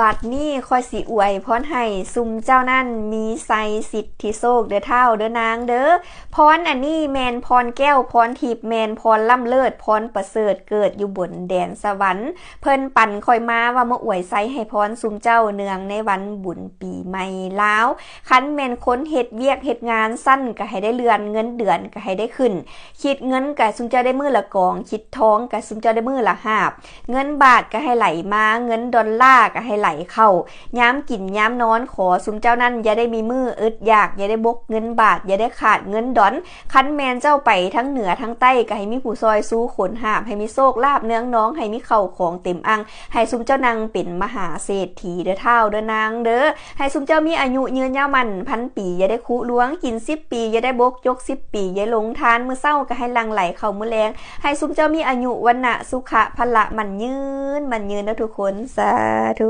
บัดนี้คอยสิอวยพรให้ซุมเจ้านั่นมีไซสิทธิโศกเด้อเท่าเด้อนางเด้อพรอันนี้แมนพรแก้วพรทิพแมนพรล่ำเลิศพรประเสริฐเกิดอยู่บนแดนสวรรค์ เพิ่นปั่นคอยมาว่ามาอวยไซให้พรซุมเจ้าเนืองในวันบุญปีใหม่แลาวคันแมนค้นเฮ็ดเวียกเฮ็ดงานสั้นก็ให้ได้เลือนเงินเดือนก็ให้ได้ขึ้น คิดเงินก็ซุมเจ้าได้มือละกอง คิดท้องก็ซุมเจ้าได้มือละหาบ เงินบาทก็ให้ไหลมาเงินดอลลาร์ก็ให้ไหลเข้าย้ำกินย้ำนอนขอสุมเจ้านั่นอย่าได้มีมืออึดอยากอย่าได้บกเงินบาทอย่าได้ขาดเงินดอน คันแมนเจ้าไปทั้งเหนือทั้งใต้ก็ให้มีผู้ซอยสู้ขนหาบให้มีโชคลาบเนื้องน้องให้มีเข่าของเต็มอัง ให้สุมเจ้านางเป็นมหาเศรษฐีเด้อเท่าเด้อนางเด้อให้สุมเจ้ามีอายุยืนยาวมันพันปีอย่าได้คุล้วงกินสิบปีอย่าได้บกยกสิบปีอย่าหลงทานมือเศร้าก็ให้ลังไหลเข้ามือแรงให้สุมเจ้ามีอายุวันนะสุขะพละมันยืนมันยืนนะทุกคนสาธุ